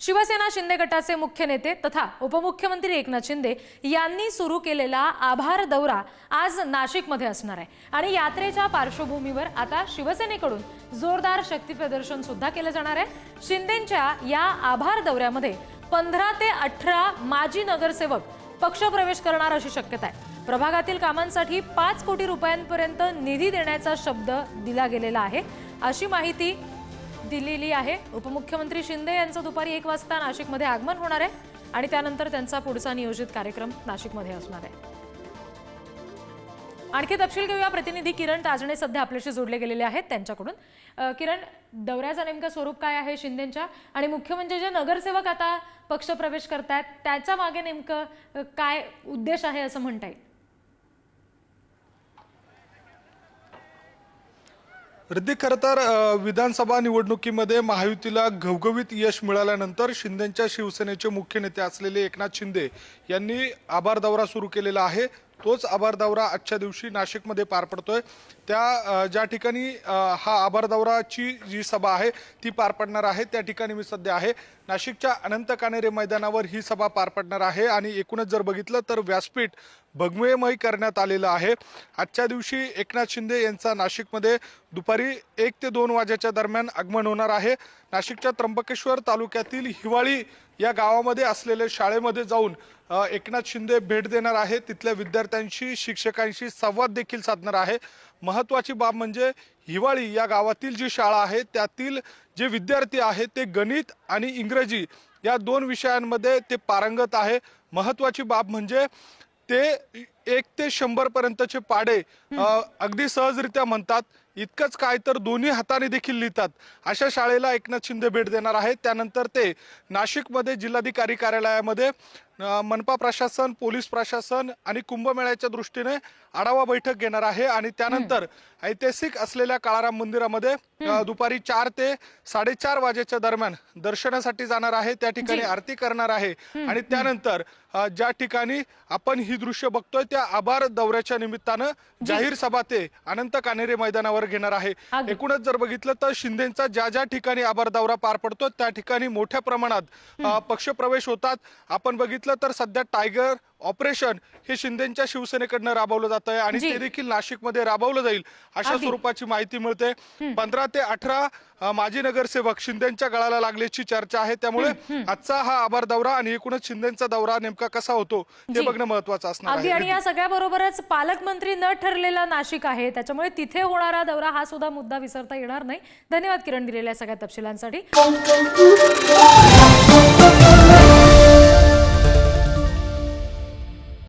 शिवसेना शिंदे गटाचे मुख्य नेते तथा उपमुख्यमंत्री एकनाथ शिंदे यांनी सुरू केलेला आभार दौरा आज नाशिकमध्ये असणार आहे. आणि यात्रेच्या पार्श्वभूमीवर आता शिवसेनेकडून जोरदार शक्ती प्रदर्शन सुद्धा केलं जाणार आहे. शिंदेच्या या आभार दौऱ्यामध्ये पंधरा ते अठरा माजी नगरसेवक पक्षप्रवेश करणार अशी शक्यता आहे. प्रभागातील कामांसाठी पाच कोटी रुपयांपर्यंत निधी देण्याचा शब्द दिला गेलेला आहे. अशी माहिती दिलेली आहे. उपमुख्यमंत्री शिंदे यांचं दुपारी एक वाजता नाशिकमध्ये आगमन होणार आहे आणि त्यानंतर त्यांचा पुढचा नियोजित कार्यक्रम नाशिकमध्ये असणार आहे. आणखी तपशील घेऊया. प्रतिनिधी किरण ताजणे सध्या आपल्याशी जोडले गेलेले आहेत त्यांच्याकडून. किरण दौऱ्याचं नेमकं स्वरूप काय आहे शिंदेच्या? आणि मुख्य म्हणजे जे नगरसेवक आता पक्षप्रवेश करतायत त्याच्यामागे नेमकं काय उद्देश आहे असं म्हणता येईल? रिद्धी खरं तर विधानसभा निवडणुकीमध्ये महायुतीला घवघवीत यश मिळाल्यानंतर शिंदेच्या शिवसेनेचे मुख्य नेते असलेले एकनाथ शिंदे यांनी आभार दौरा सुरू केलेला आहे. तोच आभार दौरा आजच्या दिवशी नाशिकमध्ये पार पडतोय. त्या ज्या ठिकाणी हा आभार दौराची जी सभा आहे ती पार पडणार आहे. त्या ठिकाणी मी सध्या आहे. नाशिकच्या अनंत कानेरे मैदानावर ही सभा पार पडणार आहे आणि एकूणच जर बघितलं तर व्यासपीठ भगमयमय करण्यात आलेलं आहे. आजच्या दिवशी एकनाथ शिंदे यांचा नाशिकमध्ये दुपारी एक ते दोन वाजेच्या दरम्यान आगमन होणार आहे. नाशिकच्या त्र्यंबकेश्वर तालुक्यातील हिवाळी या गावामध्ये असलेल्या शाळेमध्ये जाऊन एकनाथ शिंदे भेट देणार आहे. तिथल्या विद्यार्थ्यांशी शिक्षकांशी संवाद देखील साधणार आहे. महत्त्वाची बाब म्हणजे हिवाळी या गावातील जी शाळा आहे त्यातील जे विद्यार्थी आहेत ते गणित आणि इंग्रजी या दोन विषयांमध्ये ते पारंगत आहे. महत्त्वाची बाब म्हणजे ते एक ते शंभर पर्यंतचे पाडे अगदी सहजरित्या म्हणतात. इतकंच काय तर दोन्ही हाताने देखील लिहितात. अशा शाळेला एकनाथ शिंदे भेट देणार आहेत. त्यानंतर ते नाशिकमध्ये जिल्हाधिकारी कार्यालयामध्ये मनपा प्रशासन पोलीस प्रशासन आणि कुंभमेळ्याच्या दृष्टीने आढावा बैठक घेणार आहे. आणि त्यानंतर ऐतिहासिक असलेल्या काळाराम मंदिरामध्ये दुपारी चार ते साडेचार वाजेच्या दरम्यान दर्शनासाठी जाणार आहे. त्या ठिकाणी आरती करणार आहे. आणि त्यानंतर ज्या ठिकाणी आपण ही दृश्य बघतोय त्या आभार दौऱ्याच्या निमित्तानं जाहीर सभा ते अनंत कानेरे मैदानावर घेणार आहे. एकूणच जर बघितलं तर शिंदेचा ज्या ज्या ठिकाणी आभार दौरा पार पडतो त्या ठिकाणी मोठ्या प्रमाणात पक्षप्रवेश होतात. आपण बघितलं तर सध्या टायगर ऑपरेशन हे शिंदेच्या शिवसेनेकडनं राबवलं जात आहे आणि. ते देखील नाशिकमध्ये राबवलं जाईल अशा. स्वरूपाची माहिती मिळते. पंधरा ते अठरा माजी नगरसेवक शिंदेच्या गळाला लागल्याची चर्चा आहे. त्यामुळे आजचा हा आभार दौरा आणि एकूणच शिंदेचा दौरा नेमका कसा होतो हे जी. बघणं महत्वाचं असणार आणि या सगळ्याबरोबरच पालकमंत्री न ठरलेला नाशिक आहे. त्याच्यामुळे तिथे होणारा दौरा हा सुद्धा मुद्दा विसरता येणार नाही. धन्यवाद किरण दिलेल्या सगळ्या तपशिलांसाठी.